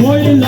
Hoyland.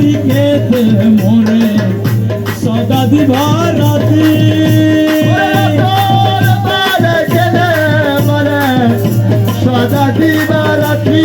করি খেতে মনে সদাদি ভারতে সদাদি ভারতী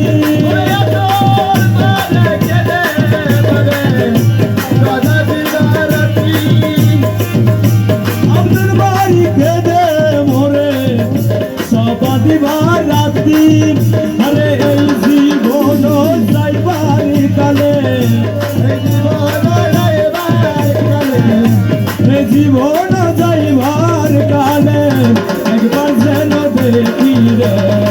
বাঁধিবার রাত্রি আরে এই জীবন যাইবারি কালে। এই জীবন যাইবার কালে। একবার যেন দেখি রে।